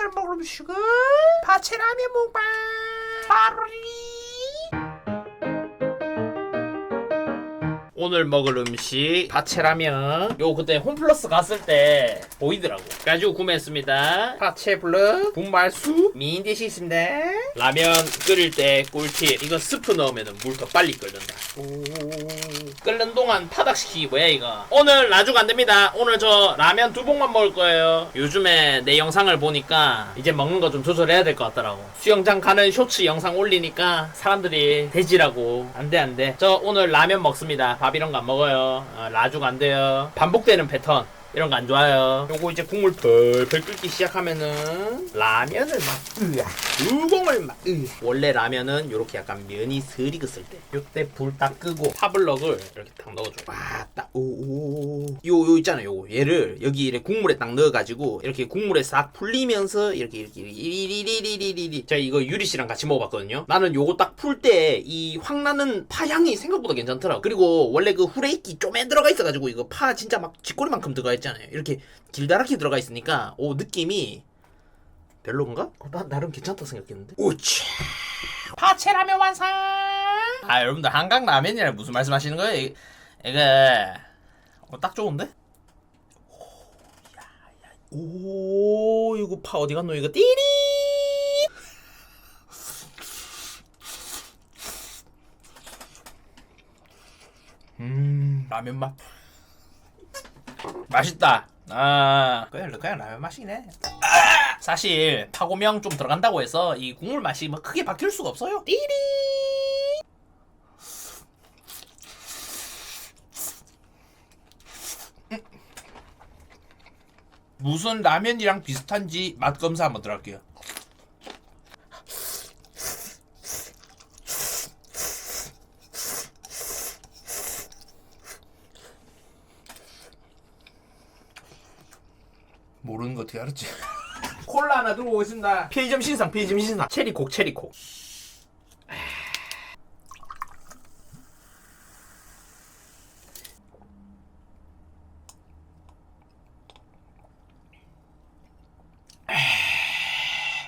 오늘 먹을 음식은 파채라면 먹방 파리. 오늘 먹을 음식 파채라면. 요 그때 홈플러스 갔을 때 보이더라고. 가지고 구매했습니다. 파채 블럭 분말수. 미인디시 있습니다. 라면 끓일 때 꿀팁. 이거 스프 넣으면 물 더 빨리 끓는다. 오. 끓는 동안 파닥시키기 뭐야 이거? 오늘 나중 안됩니다. 오늘 저 라면 두 봉만 먹을 거예요. 요즘에 내 영상을 보니까 이제 먹는 거 좀 조절해야 될 것 같더라고. 수영장 가는 쇼츠 영상 올리니까 사람들이 돼지라고. 안돼 안돼. 저 오늘 라면 먹습니다. 밥 이런 거 안 먹어요. 어, 라죽 안 돼요. 반복되는 패턴 이런 거 안 좋아요. 요거 이제 국물 펄펄 끓기 시작하면은 라면을 막 으아 우공을 막 으아 원래 라면은 요렇게 약간 면이 스리 익었을 때 요때 불 딱 끄고 파블럭을 이렇게 딱 넣어줘. 와딱 오오 요 요 있잖아요. 요거 얘를 여기 이렇게 국물에 딱 넣어가지고 이렇게 국물에 싹 풀리면서 이렇게 이렇게 이리리리리리리 제가 이거 유리 씨랑 같이 먹어봤거든요. 나는 요거 딱 풀 때 이 확 나는 파 향이 생각보다 괜찮더라고. 그리고 원래 그 후레이키 좀에 들어가 있어가지고 이거 파 진짜 막 쥐꼬리만큼 들어가 있 잖아요. 이렇게 길다랗게 들어가 있으니까 오 느낌이 별로인가? 어, 나 나름 괜찮다 생각했는데. 오차. 파채라면 완성. 아 여러분들 한강 라면이라 무슨 말씀하시는 거예요? 이- 이거 어, 딱 좋은데? 오 이거 파 어디 갔노 이거 띠리. 음 라면 맛. 맛있다. 아, 그냥 그냥 라면 맛이네. 아! 사실 파고명 좀 들어간다고 해서 이 국물 맛이 뭐 크게 바뀔 수가 없어요. 띠리. 음. 무슨 라면이랑 비슷한지 맛 검사 한번 들어갈게요. 모르는 거 어떻게 알았지? 콜라 하나 들고 오겠습니다. 편의점 신상, 편의점 신상. 체리콕, 체리콕.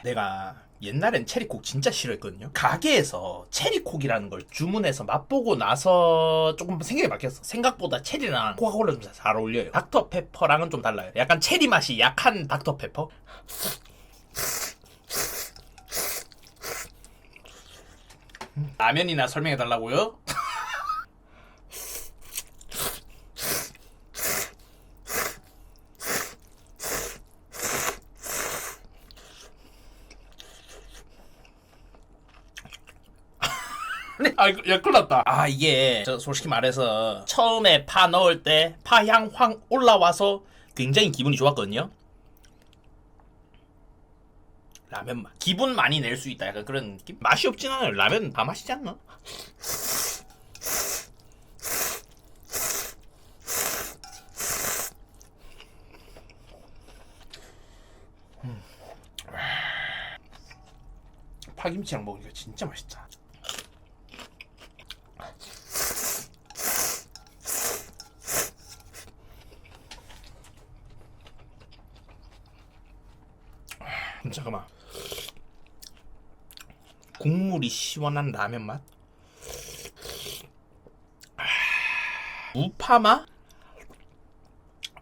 내가 옛날엔 체리콕 진짜 싫어했거든요. 가게에서 체리콕이라는 걸 주문해서 맛보고 나서 조금 생각이 바뀌었어. 생각보다 체리랑 코카콜라 좀 잘 어울려요. 닥터페퍼랑은 좀 달라요. 약간 체리 맛이 약한 닥터페퍼. 라면이나 설명해 달라고요? 아, 이거, 야, 큰일 났다. 아, 이게, 저, 솔직히 말해서, 처음에 파 넣을 때, 파향 확 올라와서 굉장히 기분이 좋았거든요. 라면 맛. 기분 많이 낼 수 있다. 약간 그런 느낌? 맛이 없진 않아요. 라면 다 맛이지 않나? 음. 파김치랑 먹으니까 진짜 맛있다. 음, 잠깐만. 국물이 시원한 라면 맛? 아, 우파 맛?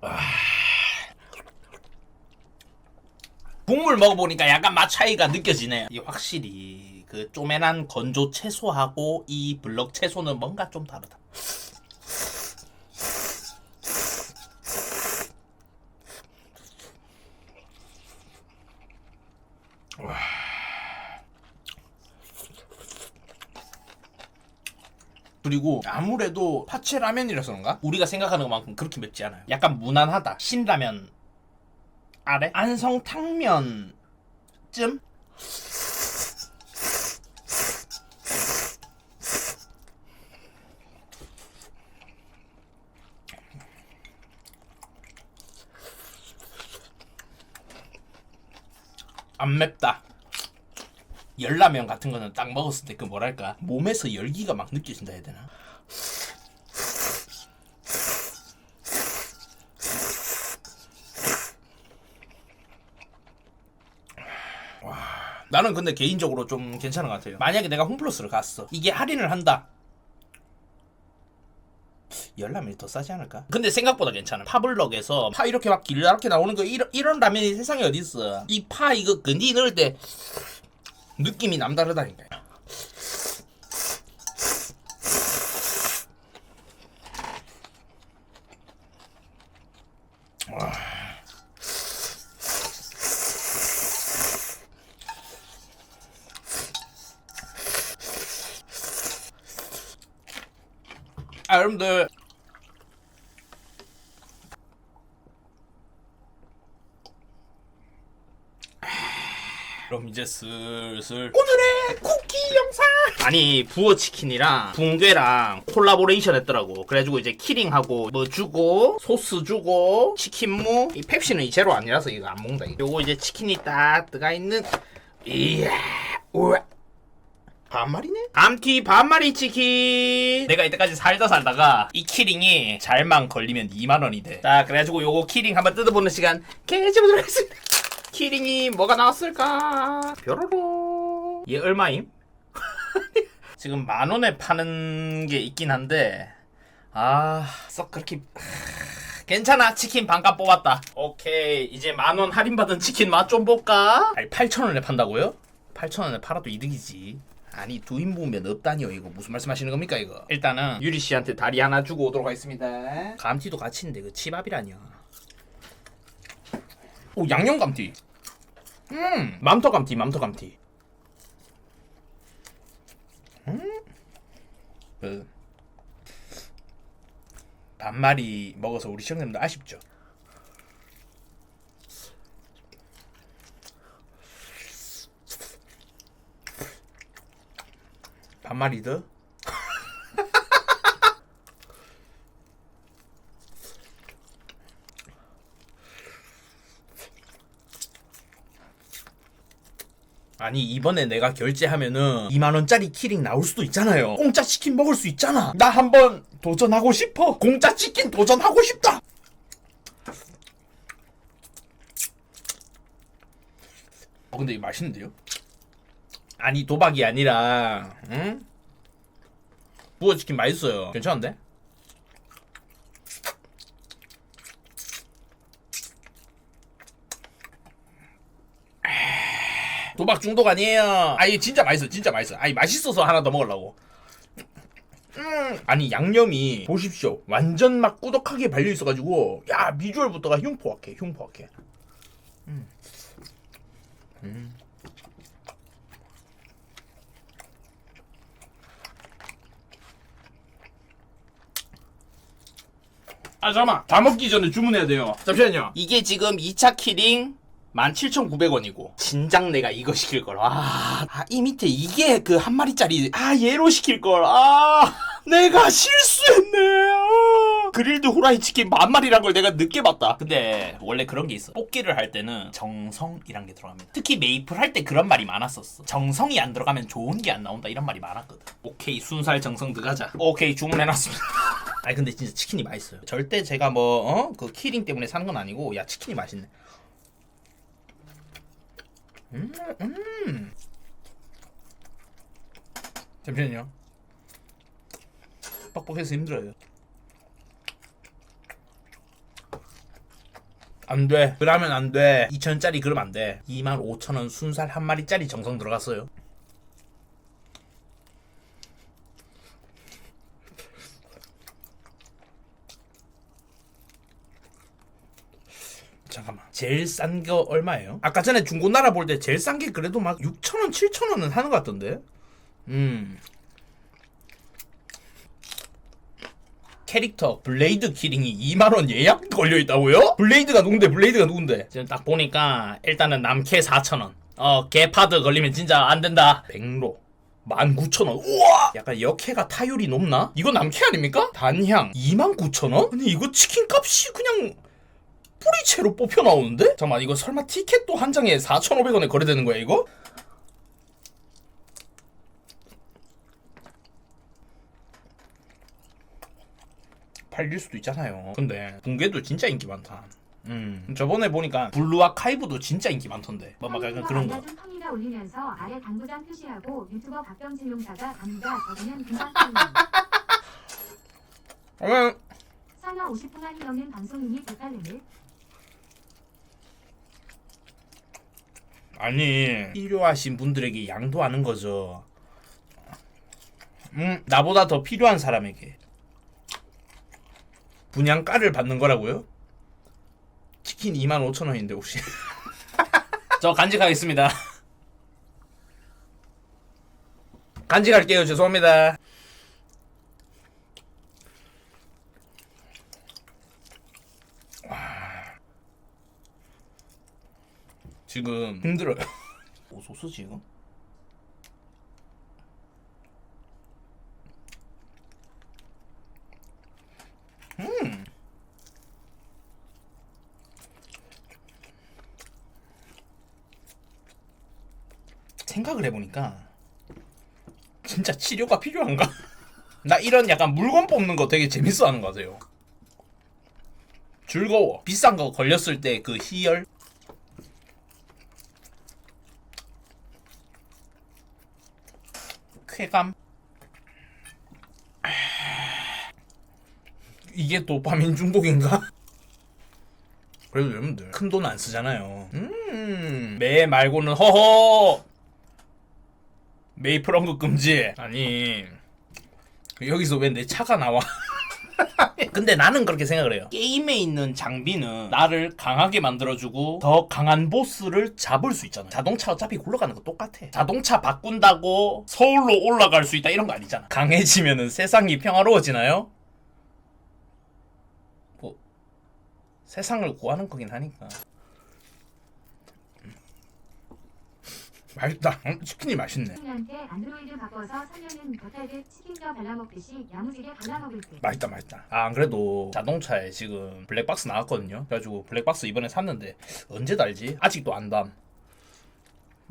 아. 국물 먹어보니까 약간 맛 차이가 느껴지네. 이 확실히 그 쪼매난 건조 채소하고 이 블럭 채소는 뭔가 좀 다르다. 그리고 아무래도 파채 라면이라서 그런가? 우리가 생각하는 것만큼 그렇게 맵지 않아요. 약간 무난하다. 신라면 아래 안성탕면쯤 안 맵다. 열라면 같은 거는 딱 먹었을 때 그 뭐랄까 몸에서 열기가 막 느껴진다 해야 되나? 나는 근데 개인적으로 좀 괜찮은 것 같아요. 만약에 내가 홈플러스를 갔어. 이게 할인을 한다. 열라면이 더 싸지 않을까? 근데 생각보다 괜찮아. 파블럭에서 파 이렇게 막 길게 나오는 거 이런, 이런 라면이 세상에 어디 있어? 이 파 이거 근디 넣을 때 느낌이 남다르다니까. 아 여러분들 이제 슬슬. 오늘의 쿠키 영상! 아니 부어 치킨이랑 붕괴랑 콜라보레이션 했더라고. 그래가지고 이제 키링하고 뭐 주고 소스 주고 치킨무. 이 펩시는 이 제로 아니라서 이거 안 먹는다. 이거. 요거 이제 치킨이 딱 들어가 있는 이야 우와. 반말이네? 암티 반마리 치킨. 내가 이때까지 살다 살다가 이 키링이 잘만 걸리면 2만원이 돼자 그래가지고 요거 키링 한번 뜯어보는 시간. 개집어보도록 하겠습니다 키링이 뭐가 나왔을까? 뾰로로. 얘 얼마임? 지금 만 원에 파는 게 있긴 한데 아 썩 그렇게 괜찮아. 치킨 반값 뽑았다. 오케이. 이제 만 원 할인받은 치킨 맛 좀 볼까? 아니 8천원에 판다고요? 8천원에 팔아도 이득이지. 아니 두 인분면 없다니요 이거. 무슨 말씀하시는 겁니까 이거? 일단은 유리 씨한테 다리 하나 주고 오도록 하겠습니다. 감튀도 같이 있는데 그 치밥이라뇨 오 양념 감튀. 음. 맘터 감튀 맘터 감튀. 음 그 반마리 먹어서 우리 시청자님들 아쉽죠? 반마리 더 아니 이번에 내가 결제하면은 2만 원짜리 키링 나올 수도 있잖아요. 공짜 치킨 먹을 수 있잖아. 나 한번 도전하고 싶어. 공짜 치킨 도전하고 싶다. 어 근데 이거 맛있는데요? 아니 도박이 아니라 응? 부어 치킨 맛있어요. 괜찮은데? 도박 중독 아니에요. 아니 진짜 맛있어, 진짜 맛있어. 아니 맛있어서 하나 더 먹으려고. 음, 아니 양념이 보십시오. 완전 막 꾸덕하게 발려 있어가지고 야 비주얼부터가 흉포악해, 흉포악해. 음. 음. 아 잠깐만 다 먹기 전에 주문해야 돼요 잠시만요 이게 지금 2차 키링 17,900원이고 진작 내가 이거 시킬 걸. 아, 아, 이 밑에 이게 그 한 마리짜리 아 얘로 시킬 걸. 아 내가 실수했네. 아. 그릴드 후라이 치킨 만 마리란 걸 내가 늦게 봤다. 근데 원래 그런 게 있어. 뽑기를 할 때는 정성이란 게 들어갑니다. 특히 메이플 할 때 그런 말이 많았었어. 정성이 안 들어가면 좋은 게 안 나온다. 이런 말이 많았거든. 오케이 순살 정성 들어가자. 오케이 주문해놨습니다. 아니 근데 진짜 치킨이 맛있어요. 절대 제가 뭐 어? 그 키링 때문에 사는 건 아니고 야 치킨이 맛있네 음, 음. 잠시만요. 뻑뻑해서 힘들어요. 안 돼. 그러면 안 돼. 2천짜리 그러면 안 돼. 25,000원 순살 한 마리짜리 정성 들어갔어요. 잠깐만. 제일 싼 거 얼마예요? 아까 전에 중고나라 볼 때 제일 싼 게 그래도 막 6,000원, 7,000원은 하는 것 같던데. 음. 캐릭터 블레이드 키링이 2만원 예약 걸려 있다고요? 블레이드가 누군데? 블레이드가 누군데? 지금 딱 보니까 일단은 남캐 4,000원. 어, 개파드 걸리면 진짜 안 된다. 백로. 19,000원. 우와! 약간 역해가 타율이 높나? 이거 남캐 아닙니까? 단향 29,000원? 아니 이거 치킨 값이 그냥 뿌리채로 뽑혀 나오는데? 잠깐만 이거 설마 티켓도 한 장에 4,500원에 거래되는 거야 이거? 팔릴 수도 있잖아요. 근데 붕괴도 진짜 인기 많다. 음 저번에 보니까 블루 아카이브도 진짜 인기 많던데 뭐막 약간 그런 거 올리면서 아래 당구장 표시하고 유튜버 박병진 용사가 갑니다. 저기는 금방. 음, 상하 50분간이 넘는 방송이니 대탈레를 아니 필요하신 분들에게 양도하는 거죠. 음 나보다 더 필요한 사람에게. 분양가를 받는 거라고요? 치킨 25,000원인데 혹시? 저 간직하겠습니다. 간직할게요. 죄송합니다 지금 힘들어요. 오 소스 지금? 음. 생각을 해보니까 진짜 치료가 필요한가? 나 이런 약간 물건 뽑는 거 되게 재밌어 하는 거 같아요. 즐거워. 비싼 거 걸렸을 때 그 희열. 쾌감 이게 도파민 중독인가? 그래도 여러분들 큰 돈 안 쓰잖아요. 음 매 말고는 허허! 메이플 언급 금지! 아니 여기서 왜 내 차가 나와 근데 나는 그렇게 생각을 해요. 게임에 있는 장비는 나를 강하게 만들어주고 더 강한 보스를 잡을 수 있잖아. 자동차 어차피 굴러가는 거 똑같아. 자동차 바꾼다고 서울로 올라갈 수 있다 이런 거 아니잖아. 강해지면은 세상이 평화로워지나요? 뭐 세상을 구하는 거긴 하니까. 맛있다. 음, 치킨이 맛있네. 친구한테 안드로이드 바꿔서 살려는 겉알듯 치킨뼈 발라먹듯이 야무지게 발라먹을 듯. 맛있다 맛있다 아 안 그래도 자동차에 지금 블랙박스 나왔거든요 그래가지고 블랙박스 이번에 샀는데 언제 달지? 아직도 안 담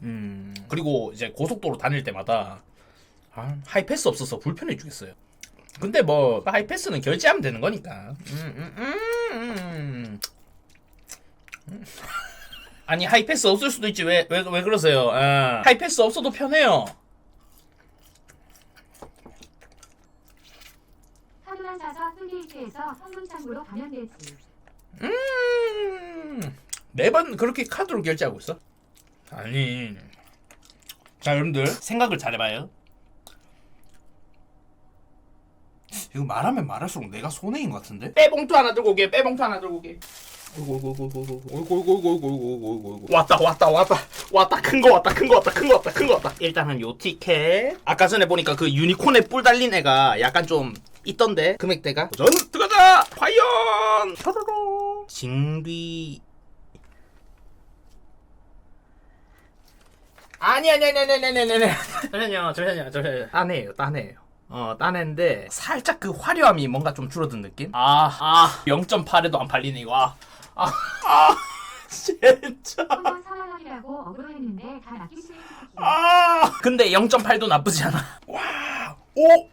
음 그리고 이제 고속도로 다닐 때마다 아, 하이패스 없어서 불편해 주겠어요 근데 뭐 하이패스는 결제하면 되는 거니까 음, 음, 음, 음. 음. 아니 하이패스 없을 수도 있지. 왜 왜 왜 그러세요? 아, 하이패스 없어도 편해요. 현금창고로 되지. 음. 매번 그렇게 카드로 결제하고 있어? 아니. 자 여러분들 생각을 잘해봐요. 이거 말하면 말할수록 내가 손해인 것 같은데? 빼봉투 하나 들고 오게 빼봉투 하나 들고 오게 왔다 왔다 왔다 왔다 큰 거 왔다 큰 거 왔다 큰 거 왔다 큰 거 왔다 일단은 요 티켓 아까 전에 보니까 그 유니콘에 뿔 달린 애가 약간 좀 있던데 금액대가 전 들어가자 과연 샤라로 징비 아니 아니 아니 아니 아니 아니 아니 잠시만요 잠시만요 잠시만요 딴 애예요 딴 애예요 어 딴 애인데 살짝 그 화려함이 뭔가 좀 줄어든 느낌? 아 아 0.8에도 안 팔리네 이거 아, 아, 아 진짜 한번 다 낚이시는. 아 근데 0.8도 나쁘지 않아 와 오!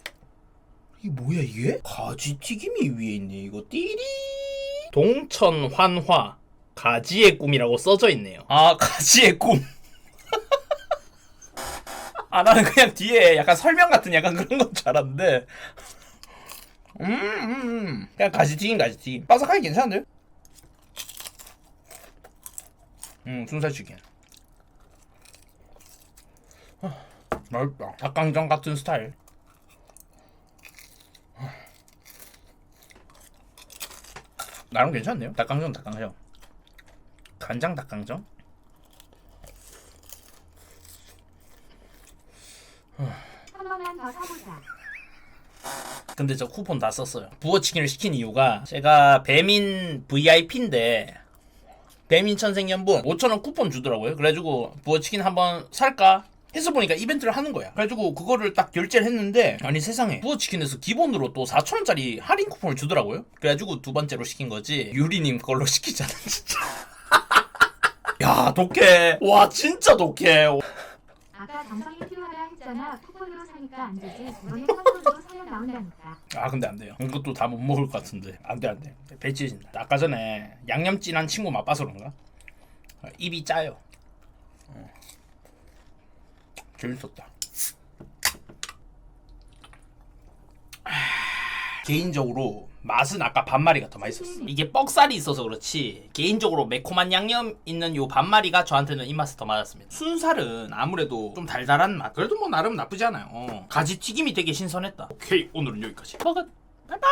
이게 뭐야 이게? 가지튀김이 위에 있네 이거 띠리 동천 환화 가지의 꿈이라고 써져 있네요 아 가지의 꿈 아, 나는 그냥 뒤에 약간 설명 같은 약간 그런 건 줄 알았는데. 음, 음, 음. 그냥 가지튀김, 가지튀김. 바삭하게 괜찮은데요? 음, 순살치킨. 아, 맛있다. 닭강정 같은 스타일. 나름 괜찮네요. 닭강정, 닭강정. 간장 닭강정? 한 번만 더 사보자. 근데 저 쿠폰 다 썼어요. 부어치킨을 시킨 이유가 제가 배민 VIP인데 배민 천생연분 5천원 쿠폰 주더라고요. 그래가지고 부어치킨 한번 살까? 해서 보니까 이벤트를 하는 거야. 그래가지고 그거를 딱 결제를 했는데 아니 세상에 부어치킨에서 기본으로 또 4천원짜리 할인 쿠폰을 주더라고요. 그래가지고 두 번째로 시킨 거지. 유리님 걸로 시키잖아 진짜. 야 독해. 와 진짜 독해. 아까 정성이 필요하다 했잖아. 쿠폰으로 사니 하니까 안 되지. 너네 컨트롤로 아 근데 안 돼요. 이것도 다 못 먹을 것 같은데 안 돼 안돼. 배 찢어진다. 아까 전에 양념 진한 친구 맛봐서 그런가? 아, 입이 짜요. 어. 재밌었다. 아, 개인적으로 맛은 아까 반마리가 더 맛있었어. 이게 뻑살이 있어서 그렇지 개인적으로 매콤한 양념 있는 요 반마리가 저한테는 입맛이 더 맞았습니다. 순살은 아무래도 좀 달달한 맛. 그래도 뭐 나름 나쁘지 않아요. 어. 가지 튀김이 되게 신선했다. 오케이 오늘은 여기까지. 먹은 바이바이